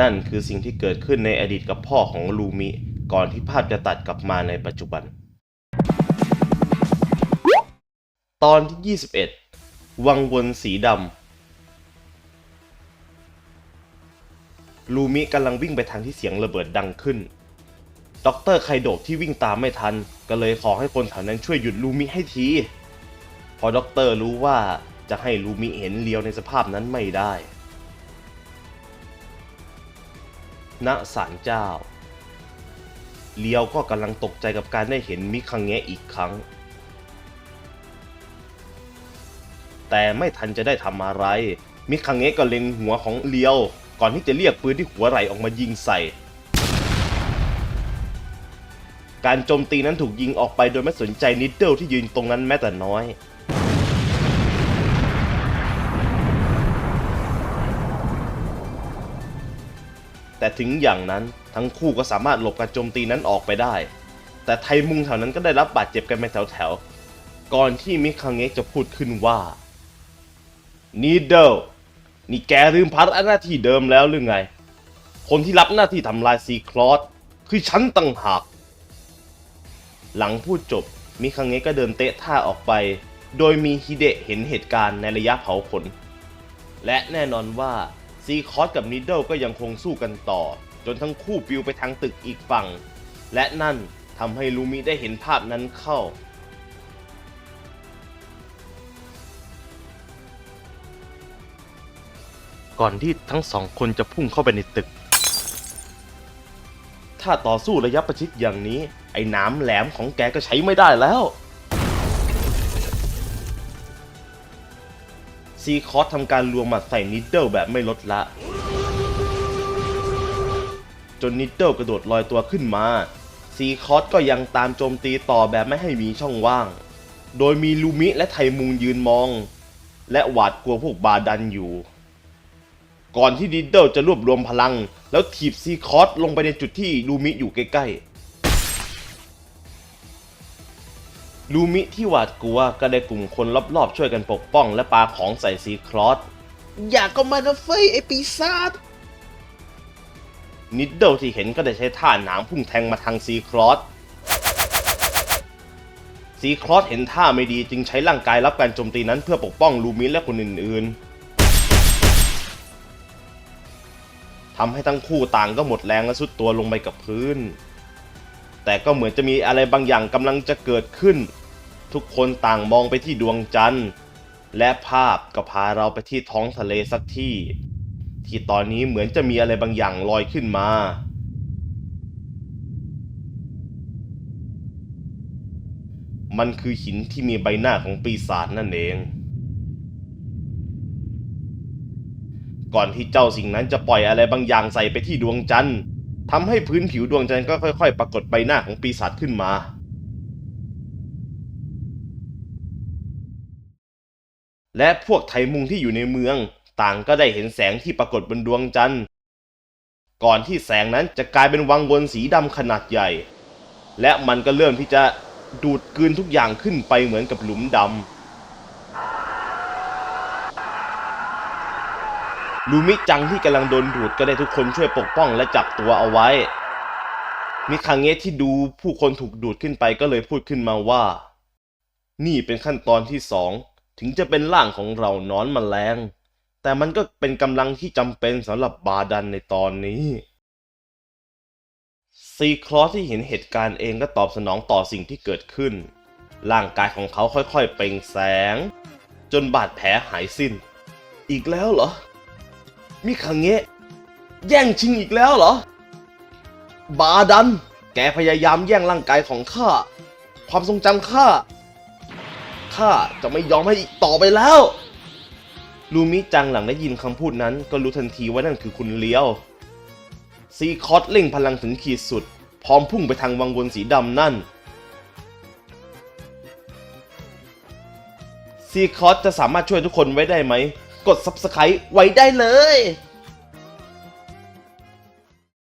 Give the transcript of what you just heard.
นั่นคือสิ่งที่เกิดขึ้นในอดีตกับพ่อของลูมิ ก่อนที่ภาพจะตัดกลับมาในปัจจุบัน ตอนที่ 21 วังวนสีดำลูมิกำลังวิ่งไปทางที่เสียงระเบิดดังขึ้นด็อกเตอร์ไคโดะที่วิ่งตามไม่ทัน ก็เลยขอให้คนแถวนั้นช่วยหยุดลูมิให้ที พอด็อกเตอร์รู้ว่าจะให้ลูมิเห็นเลียวในสภาพนั้นไม่ได้ ณศาลเจ้า เลียวก็กำลังตกใจกับการได้เห็นมิคังแงะอีกครั้ง แต่ไม่ทันจะได้ทำอะไร มิคังเงะก็เล็งหัวของเลียว ก่อนที่จะเรียกปืนที่หัวไหลออกมายิงใส่ การโจมตีนั้นถูกยิงออกไปโดยไม่สนใจนิดเดิลที่ยืนตรงนั้นแม้แต่น้อย แต่ถึงอย่างนั้นทั้งคู่ก็สามารถหลบการโจมตีนั้นออกไปได้ แต่ไทมุงแถวนั้นก็ได้รับบาดเจ็บกันไปแถวๆ ก่อนที่มิคังเงะจะพูดขึ้นว่านีเดลนี่แกลืมภาระหน้าที่เดิมแล้วหรือไง คนที่รับหน้าที่ทำลายซีคลอสคือฉันต่างหาก หลังพูดจบมิคังเงะก็เดินเตะท่าออกไป โดยมีฮิเดะเห็นเหตุการณ์ในระยะเผาขน และแน่นอนว่า ซีคอสกับนิดเดิลก็ยังคงสู้กันต่อ จนทั้งคู่ปิวไปทางตึกอีกฝั่ง และนั่นทำให้ลูมิได้เห็นภาพนั้นเข้า ก่อนที่ทั้งสองคนจะพุ่งเข้าไปในตึก ถ้าต่อสู้ระยะประชิดอย่างนี้ ไอ้หน้ำแหลมของแกก็ใช้ไม่ได้แล้ว ซีคอสทำการลวงหมัดใส่นิดเดิลแบบไม่ลดละ จนนิดเดิลกระโดดลอยตัวขึ้นมา ซีคอสก็ยังตามโจมตีต่อแบบไม่ให้มีช่องว่าง โดยมีลูมิและไทมุงยืนมอง และหวาดกลัวพวกบาดันอยู่ ก่อนที่ดิดเดิลจะรวบรวมพลัง แล้วถีบซีคอสลงไปในจุดที่ลูมิอยู่ใกล้ๆ ลูมิที่หวาดกลัวก็ได้กลุ่มคนรอบๆช่วยกันปกป้องและปาของใส่ซีคลอสอยากก็มานะเฟยไอปีศาจนิดเดิลที่เห็นก็ได้ใช้ท่าหนามพุ่งแทงมาทางซีคลอสซีคลอสเห็นท่าไม่ดีจึงใช้ร่างกายรับการโจมตีนั้นเพื่อปกป้องลูมิและคนอื่นๆทำให้ทั้งคู่ต่างก็หมดแรงและสุดตัวลงไปกับพื้น แต่ก็เหมือนจะมีอะไรบางอย่างกำลังจะเกิดขึ้น ทุกคนต่างมองไปที่ดวงจันทร์ และภาพก็พาเราไปที่ท้องทะเลสักที่ ที่ตอนนี้เหมือนจะมีอะไรบางอย่างลอยขึ้นมา มันคือหินที่มีใบหน้าของปีศาจนั่นเอง ก่อนที่เจ้าสิ่งนั้นจะปล่อยอะไรบางอย่างใส่ไปที่ดวงจันทร์ทำให้พื้นผิวดวงจันทร์ก็ค่อย ๆ ปรากฏใบหน้าของปีศาจขึ้นมา และพวกไทมุงที่อยู่ในเมือง ต่างก็ได้เห็นแสงที่ปรากฏบนดวงจันทร์ก่อนที่แสงนั้นจะกลายเป็นวังวนสีดำขนาดใหญ่ และมันก็เริ่มที่จะดูดกลืนทุกอย่างขึ้นไปเหมือนกับหลุมดำลูมิจังที่กำลังโดนดูดก็ได้ทุกคนช่วยปกป้องและจับตัวเอาไว้ มิคังเงะที่ดูผู้คนถูกดูดขึ้นไปก็เลยพูดขึ้นมาว่า นี่เป็นขั้นตอนที่สอง ถึงจะเป็นร่างของเรานอนมแมลง แต่มันก็เป็นกำลังที่จำเป็นสำหรับบาดันในตอนนี้ซีคลอสที่เห็นเหตุการณ์เองก็ตอบสนองต่อสิ่งที่เกิดขึ้น ร่างกายของเขาค่อยๆ เปล่งแสง จนบาดแผลหายสิ้น อีกแล้วเหรอ มิคังเงะแย่งชิงอีกแล้วเหรอ บาดัน แกพยายามแย่งร่างกายของข้า ความทรงจำข้า ข้าจะไม่ยอมให้อีกต่อไปแล้วลูมิจังหลังได้ยินคำพูดนั้น ก็รู้ทันทีว่านั่นคือคุณเลี้ยว ซีคอสเร่งพลังถึงขีดสุด พร้อมพุ่งไปทางวังวนสีดำนั่น ซีคอสจะสามารถช่วยทุกคนไว้ได้ไหม กด Subscribe ไว้ได้เลย